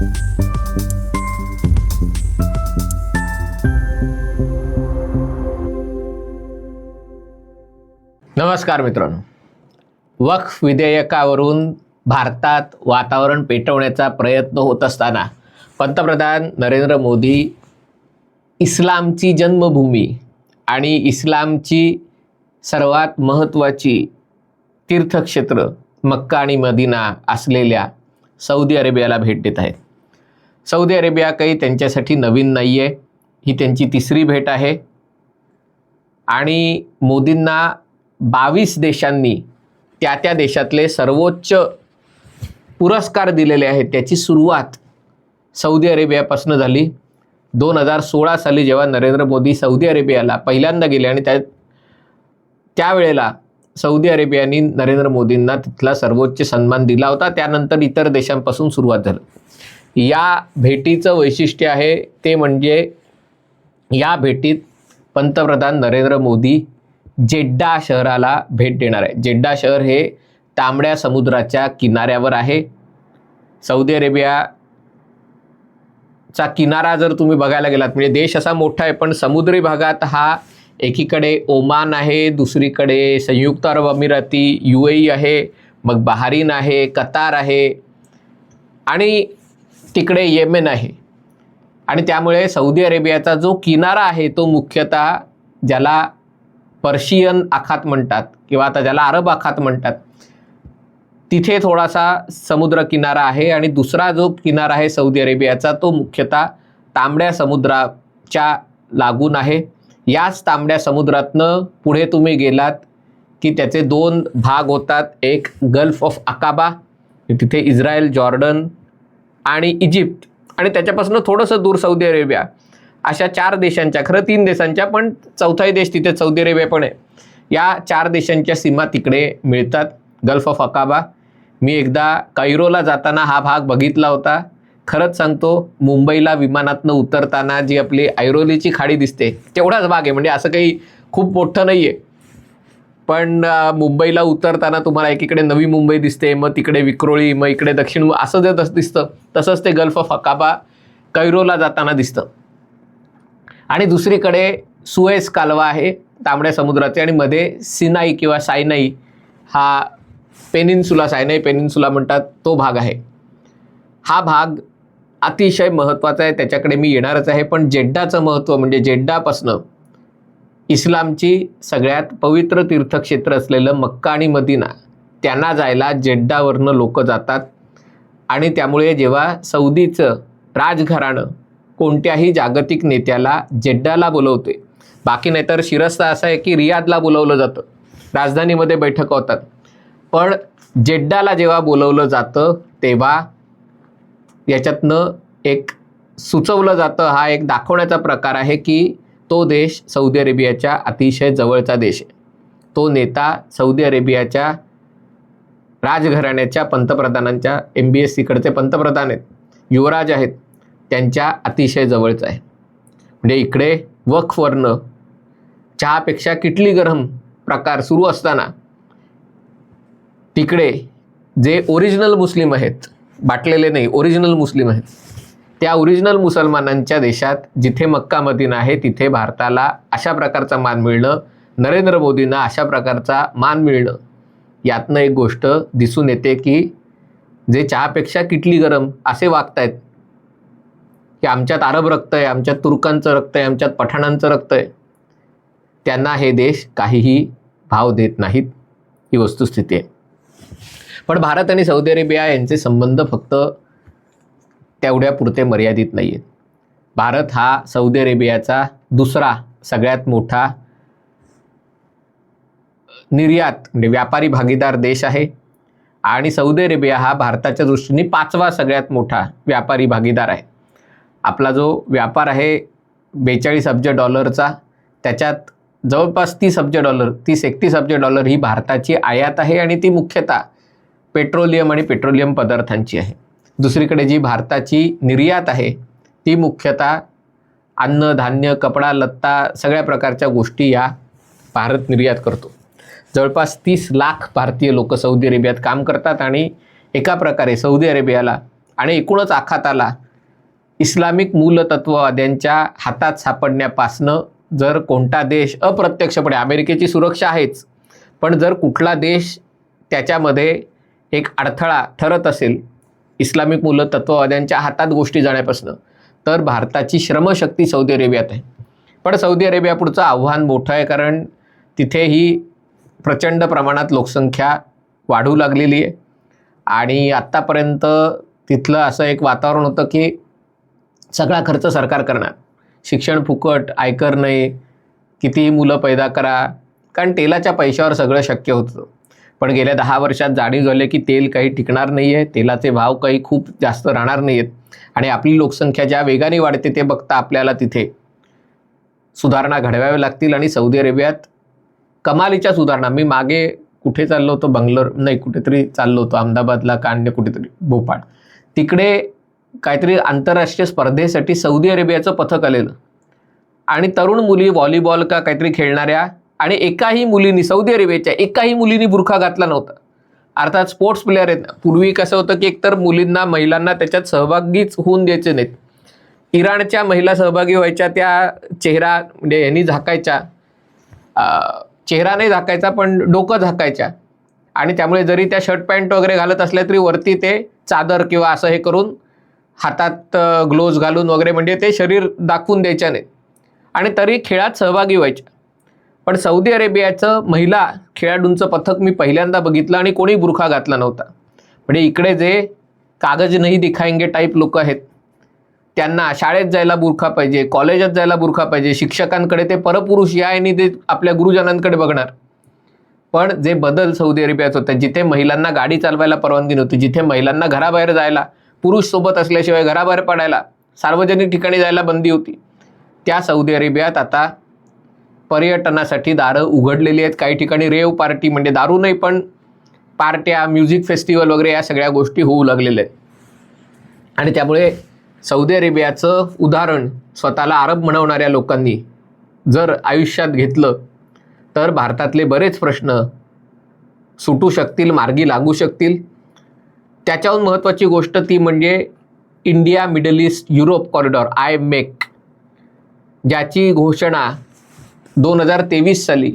नमस्कार मित्रांनो. वक्फ विधेयकावरून भारतात वातावरण पेटवण्याचा प्रयत्न होत असताना पंतप्रधान नरेंद्र मोदी इस्लामची जन्मभूमी आणि इस्लामची सर्वात महत्त्वाची तीर्थक्षेत्र मक्का आणि मदिना असलेल्या सौदी अरेबियाला भेट देत आहेत. सौदी अरेबिया काही त्यांच्यासाठी नवीन नाही आहे ही त्यांची तिसरी भेट आहे. आणि मोदींना बावीस देशांनी त्या त्या देशातले सर्वोच्च पुरस्कार दिलेले आहेत. त्याची सुरुवात सौदी अरेबियापासून झाली. दोन हजार सोळा साली जेव्हा नरेंद्र मोदी सौदी अरेबियाला पहिल्यांदा गेले आणि त्या त्यावेळेला सौदी अरेबियाने नरेंद्र मोदींना तिथला सर्वोच्च सन्मान दिला होता. त्यानंतर इतर देशांपासून सुरुवात झाली. या भेटीचं वैशिष्ट्य आहे ते म्हणजे या भेटीत पंतप्रधान नरेंद्र मोदी जेड्डा शहराला भेट देणार आहे जेड्डा शहर हे तांबड्या समुद्राच्या किनाऱ्यावर आहे. सौदी अरेबियाचा किनारा जर तुम्ही बघायला गेलात म्हणजे देश असा मोठा आहे पण समुद्री भागात हा एकीकडे ओमान आहे दुसरीकडे संयुक्त अरब अमिराती यू ए आहे मग बहारीन आहे कतार आहे. आणि तिकडे येमेन आहे. आणि त्यामुळे सौदी अरेबियाचा जो किनारा आहे तो मुख्यतः ज्याला पर्शियन आखात म्हणतात किंवा आता ज्याला अरब आखात म्हणतात तिथे थोडासा समुद्र किनारा आहे. आणि दुसरा जो किनारा आहे सौदी अरेबियाचा तो मुख्यतः तांबड्या समुद्राच्या लागून आहे. याच तांबड्या समुद्रातनं पुढे तुम्ही गेलात की त्याचे दोन भाग होतात. एक गल्फ ऑफ अकाबा तिथे इस्रायल जॉर्डन आणि इजिप्त आणि त्याच्यापासून थोडंसं दूर सौदी अरेबिया. अशा चार देशांच्या खरं तीन देशांच्या पण चौथाही देश तिथे सौदी अरेबिया पण आहे. या चार देशांच्या सीमा तिकडे मिळतात. Gulf of Aqaba. मी एकदा कैरोला जाताना हा भाग बघितला होता. खरंच सांगतो मुंबईला विमानातनं उतरताना जी आपली ऐरोलीची खाडी दिसते तेवढाच भाग आहे. म्हणजे असं काही खूप मोठं नाही आहे पण मुंबईला उतरताना तुम्हाला एकीकडे नवी मुंबई दिसते मग तिकडे विक्रोळी मग इकडे दक्षिण असं जे तसं दिसतं तसंच ते गल्फ ऑफ अकाबा कैरोला जाताना दिसतं. आणि दुसरीकडे सुएस कालवा आहे तांबड्या समुद्राचे आणि मध्ये सिनाई किंवा सायनाई हा पेनिन्सुला सायनाई पेनिन्सुला म्हणतात तो भाग आहे. हा भाग अतिशय महत्त्वाचा आहे त्याच्याकडे मी येणारच आहे पण जेड्डाचं महत्त्व म्हणजे जेड्डापासनं इस्लामची सगळ्यात पवित्र तीर्थक्षेत्र असलेलं मक्का आणि मदिना त्यांना जायला जेड्डावरनं लोक जातात. आणि त्यामुळे जेव्हा सौदीचं राजघराणं कोणत्याही जागतिक नेत्याला जेड्डाला बोलवते बाकी नाहीतर शिरस्ता असा आहे की रियादला बोलवलं जातं. राजधानीमध्ये बैठका होतात. पण जेड्डाला जेव्हा बोलवलं जातं तेव्हा याच्यातनं एक सुचवलं जातं हा एक दाखवण्याचा प्रकार आहे की तो देश सौदी अरेबियाच्या अतिशय जवळचा देश आहे. तो नेता सौदी अरेबियाच्या राजघराण्याच्या पंतप्रधानांच्या एम बी एस सीकडचे पंतप्रधान आहेत. युवराज आहेत. त्यांच्या अतिशय जवळचा आहे. म्हणजे इकडे वक्फवरनं चहापेक्षा किटली गरम प्रकार सुरू असताना तिकडे जे ओरिजिनल मुस्लिम आहेत बाटलेले नाही ओरिजिनल मुस्लिम आहेत त्या ओरिजिनल मुसलमानांच्या देशात जिथे मक्का मदिना आहे तिथे भारताला अशा प्रकारचा मान मिळणं नरेंद्र मोदींना अशा प्रकारचा मान मिळणं यातनं एक गोष्ट दिसून येते की जे चहापेक्षा किटली गरम असे वागतायत की आमच्यात अरब रक्त आहे आमच्यात तुर्कांचं रक्त आहे आमच्यात पठाणांचं रक्त आहे त्यांना हे देश काहीही भाव देत नाहीत ही वस्तुस्थिती आहे. पण भारत आणि सौदी अरेबिया यांचे संबंध फक्त तेवढ्यापुरते मर्यादित नाही आहेत भारत हा सौदी अरेबियाचा दुसरा सगळ्यात मोठा निर्यात म्हणजे व्यापारी भागीदार देश आहे. आणि सौदी अरेबिया हा भारताच्या दृष्टीने पाचवा सगळ्यात मोठा व्यापारी भागीदार आहे. आपला जो व्यापार आहे बेचाळीस अब्ज डॉलरचा त्याच्यात जवळपास तीस अब्ज डॉलर तीस एकतीस अब्ज डॉलर ही भारताची आयात आहे आणि ती मुख्यतः पेट्रोलियम आणि पेट्रोलियम पदार्थांची आहे. दुसरीकडे जी भारताची निर्यात आहे ती मुख्यतः अन्न धान्य कपडा लत्ता सगळ्या प्रकारच्या गोष्टी या भारत निर्यात करतो. जवळपास तीस लाख भारतीय लोक सौदी अरेबियात काम करतात आणि एका प्रकारे सौदी अरेबियाला आणि एकूणच आखाताला इस्लामिक मूलतत्ववाद्यांच्या हातात सापडण्यापासनं जर कोणता देश अप्रत्यक्षपणे अमेरिकेची सुरक्षा आहेच पण जर कुठला देश त्याच्यामध्ये एक अडथळा ठरत असेल इस्लामिक मुलं तत्ववाद्यांच्या हातात गोष्टी जाण्यापासून. तर भारताची श्रमशक्ती सौदी अरेबियात आहे. पण सौदी अरेबिया पुढचं आव्हान मोठं आहे कारण तिथेही प्रचंड प्रमाणात लोकसंख्या वाढू लागलेली आहे. आणि आत्तापर्यंत तिथलं असं एक वातावरण होतं की सगळा खर्च सरकार करणार. शिक्षण फुकट आयकर नाही कितीही मुलं पैदा करा. कारण तेलाच्या पैशावर सगळं शक्य होतं. पण गेल्या दहा वर्षात जाणीव झाले की तेल काही टिकणार नाही आहे तेलाचे भाव काही खूप जास्त राहणार नाही आहेत आणि आपली लोकसंख्या ज्या वेगाने वाढते ते बघता आपल्याला तिथे सुधारणा घडवाव्या लागतील आणि सौदी अरेबियात कमालीच्या सुधारणा. मी मागे कुठे चाललो होतो? बंगलोर नाही कुठेतरी चाललो होतो. अहमदाबादला का कुठेतरी भोपाळ. तिकडे काहीतरी आंतरराष्ट्रीय स्पर्धेसाठी सौदी अरेबियाचं पथक आलेलं. आणि तरुण मुली व्हॉलीबॉल का काहीतरी खेळणाऱ्या आणि एकाही मुलीनी सौदी अरेबियाच्या एकाही मुलीनी बुरखा घातला नव्हता. अर्थात स्पोर्ट्स प्लेअर आहेत पूर्वी कसं होतं की एकतर मुलींना महिलांना त्याच्यात सहभागीच होऊन द्यायचे नाहीत. इराणच्या महिला सहभागी व्हायच्या त्या चेहरा म्हणजे यांनी झाकायच्या. चेहरा नाही झाकायचा पण डोकं झाकायच्या. आणि त्यामुळे जरी त्या शर्ट पॅन्ट वगैरे घालत असल्या तरी वरती ते चादर किंवा असं हे करून हातात ग्लोव्ज घालून वगैरे म्हणजे ते शरीर दाखवून द्यायच्या नाहीत. आणि तरी खेळात सहभागी व्हायच्या. पण सौदी अरेबियाचं महिला खेळाडूंचं पथक मी पहिल्यांदा बघितलं आणि कोणी बुरखा घातला नव्हता. म्हणजे इकडे जे कागज नाही दिखाएंगे टाईप लोक आहेत त्यांना शाळेत जायला बुरखा पाहिजे कॉलेजात जायला बुरखा पाहिजे शिक्षकांकडे ते परपुरुष या आणि ते आपल्या गुरुजनांकडे बघणार. पण जे बदल सौदी अरेबियात होते जिथे महिलांना गाडी चालवायला परवानगी नव्हती जिथे महिलांना घराबाहेर जायला पुरुष सोबत असल्याशिवाय घराबाहेर पडायला सार्वजनिक ठिकाणी जायला बंदी होती त्या सौदी अरेबियात आता पर्यटनासाठी दारं उघडलेली आहेत. काही ठिकाणी रेव पार्टी म्हणजे दारू नाही पण पार्ट्या म्युझिक फेस्टिवल वगैरे या सगळ्या गोष्टी होऊ लागलेल्या आहेत. आणि त्यामुळे सौदी अरेबियाचं उदाहरण स्वतःला अरब म्हणवणाऱ्या लोकांनी जर आयुष्यात घेतलं तर भारतातले बरेच प्रश्न सुटू शकतील मार्गी लागू शकतील. त्याच्याहून महत्त्वाची गोष्ट ती म्हणजे India Middle East Europe corridor IMEC ज्याची घोषणा दोन हजार तेवीस साली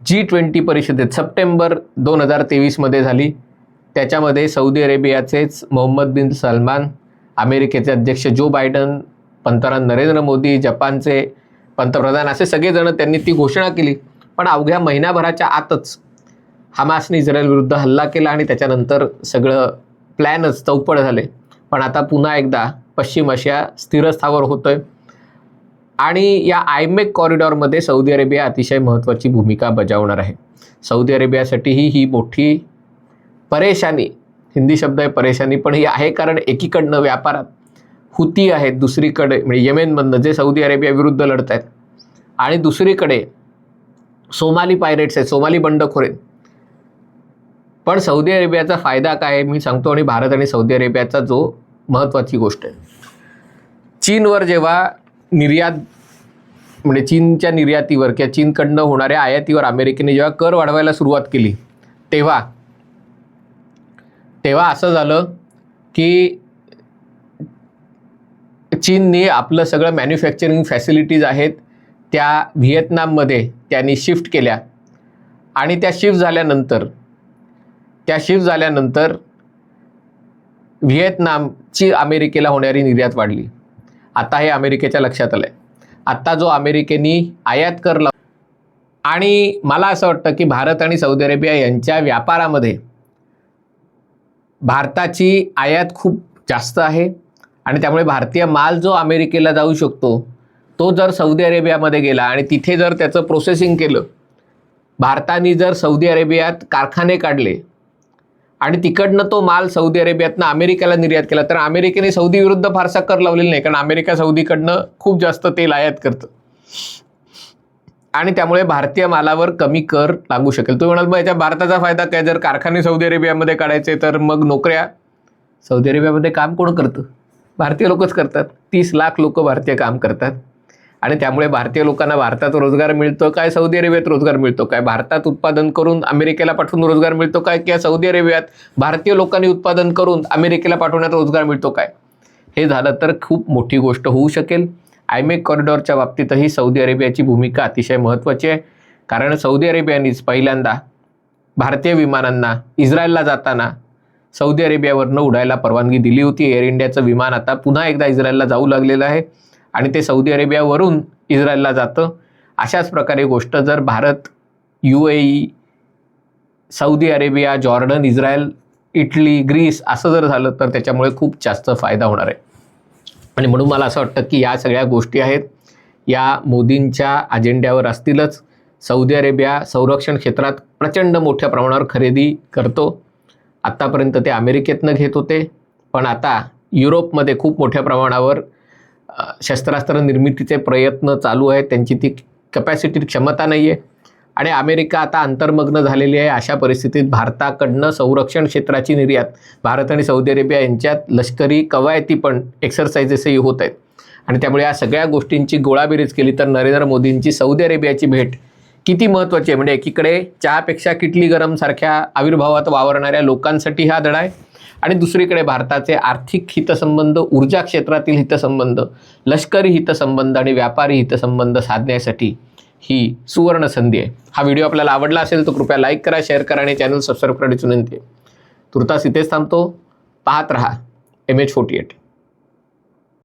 जी ट्वेंटी परिषदेत सप्टेंबर दोन हजार तेवीसमध्ये झाली. त्याच्यामध्ये सौदी अरेबियाचेच मोहम्मद बिन सलमान अमेरिकेचे अध्यक्ष जो बायडन पंतप्रधान नरेंद्र मोदी जपानचे पंतप्रधान असे सगळेजण त्यांनी ती घोषणा केली. पण अवघ्या महिन्याभराच्या आतच हमासने इस्रायलविरुद्ध हल्ला केला आणि त्याच्यानंतर सगळं प्लॅनच चौपड झाले. पण आता पुन्हा एकदा पश्चिम आशिया स्थिरस्थावर होतोय. आणि या आयमेक कॉरिडॉरमध्ये सौदी अरेबिया अतिशय महत्त्वाची भूमिका बजावणार आहे. सौदी अरेबियासाठीही ही मोठी परेशानी हिंदी शब्द आहे परेशानी पण ही आहे कारण एकीकडनं व्यापारात हुती आहेत दुसरीकडे म्हणजे येमेनमधनं जे सौदी अरेबिया विरुद्ध लढत आहेत. आणि दुसरीकडे सोमाली पायरेट्स आहेत सोमाली बंडखोर आहेत. पण सौदी अरेबियाचा फायदा काय आहे मी सांगतो आणि भारत आणि सौदी अरेबियाचा जो महत्त्वाची गोष्ट आहे. चीनवर जेव्हा निर्यात म्हणजे चीनच्या निर्यातीवर किंवा चीनकडनं होणाऱ्या आयातीवर अमेरिकेने जेव्हा कर वाढवायला सुरुवात केली तेव्हा तेव्हा असं झालं की चीनने आपलं सगळं मॅन्युफॅक्चरिंग फॅसिलिटीज आहेत त्या व्हिएतनाममध्ये त्यांनी शिफ्ट केल्या. आणि त्या शिफ्ट झाल्यानंतर त्या शिफ्ट झाल्यानंतर व्हिएतनामची अमेरिकेला होणारी निर्यात वाढली. आता हे अमेरिकेच्या लक्षात आलं आहे आत्ता जो अमेरिकेनी आयात कर लाव आणि मला असं वाटतं की भारत आणि सौदी अरेबिया यांच्या व्यापारामध्ये भारताची आयात खूप जास्त आहे आणि त्यामुळे भारतीय माल जो अमेरिकेला जाऊ शकतो तो जर सौदी अरेबियामध्ये गेला आणि तिथे जर त्याचं प्रोसेसिंग केलं भारताने जर सौदी अरेबियात कारखाने काढले आणि तिकडनं तो माल सौदी अरेबियातनं अमेरिकेला निर्यात केला. तर अमेरिकेने सौदी विरुद्ध फारसा कर लावलेला नाही कारण अमेरिका सौदीकडनं खूप जास्त तेल आयात करतं. आणि त्यामुळे भारतीय मालावर कमी कर लागू शकेल. तुम्ही म्हणाल मग याच्या भारताचा फायदा काय? जर कारखाने सौदी अरेबियामध्ये काढायचे तर मग नोकऱ्या? सौदी अरेबियामध्ये काम कोण करतं? भारतीय लोकच करतात. तीस लाख लोक भारतीय काम करतात. आणि त्यामुळे भारतीय लोकांना भारतात रोजगार मिळतो काय सौदी अरेबियात रोजगार मिळतो काय? भारतात उत्पादन करून अमेरिकेला पाठवून रोजगार मिळतो काय? किंवा सौदी अरेबियात भारतीय लोकांनी उत्पादन करून अमेरिकेला पाठवण्यात रोजगार मिळतो काय? हे झालं तर खूप मोठी गोष्ट होऊ शकेल. आयमेक कॉरिडॉरच्या बाबतीतही सौदी अरेबियाची भूमिका अतिशय महत्त्वाची आहे. कारण सौदी अरेबियानीच पहिल्यांदा भारतीय विमानांना इस्रायलला जाताना सौदी अरेबियावरनं उडायला परवानगी दिली होती. एअर इंडियाचं विमान आता पुन्हा एकदा इस्रायलला जाऊ लागलेलं आहे. आणि ते सौदी अरेबियावरून इस्रायलला जातं. अशाच प्रकारे गोष्ट जर Bharat U A E Saudi Arabia Jordan Israel Italy Greece असं जर झालं तर त्याच्यामुळे खूप जास्त फायदा होणार आहे. आणि म्हणून मला असं वाटतं की या सगळ्या गोष्टी आहेत या मोदींच्या अजेंड्यावर असतीलच. सौदी अरेबिया संरक्षण क्षेत्रात प्रचंड मोठ्या प्रमाणावर खरेदी करतो. आत्तापर्यंत ते अमेरिकेतनं घेत होते पण आता युरोपमध्ये खूप मोठ्या प्रमाणावर शस्त्रास्त्र निर्मितीचे प्रयत्न चालू आहेत. त्यांची ती कपॅसिटी क्षमता नाही आहे आणि अमेरिका आता अंतर्मग्न झालेली आहे अशा परिस्थितीत भारताकडनं संरक्षण क्षेत्राची निर्यात भारत आणि सौदी अरेबिया यांच्यात लष्करी कवायती पण एक्सरसाइजेसही होत आहेत. आणि त्यामुळे या सगळ्या गोष्टींची गोळाबेरीज केली तर नरेंद्र मोदींची सौदी अरेबियाची भेट किती महत्त्वाची आहे? म्हणजे एकीकडे चहापेक्षा किटली गरमसारख्या आविर्भावात वावरणाऱ्या लोकांसाठी हा धडा आहे. आणि दुसरीकडे भारताचे आर्थिक हितसंबंध ऊर्जा क्षेत्रातील हितसंबंध लष्करी हितसंबंध आणि व्यापारी हितसंबंध साधण्यासाठी ही सुवर्ण संधी आहे. हा व्हिडिओ आपल्याला आवडला असेल तर कृपया लाईक करा शेअर करा आणि चॅनल सबस्क्राईब करण्याची विनंती आहे. तुर्तास इथेच थांबतो. पाहत रहा. M H forty eight.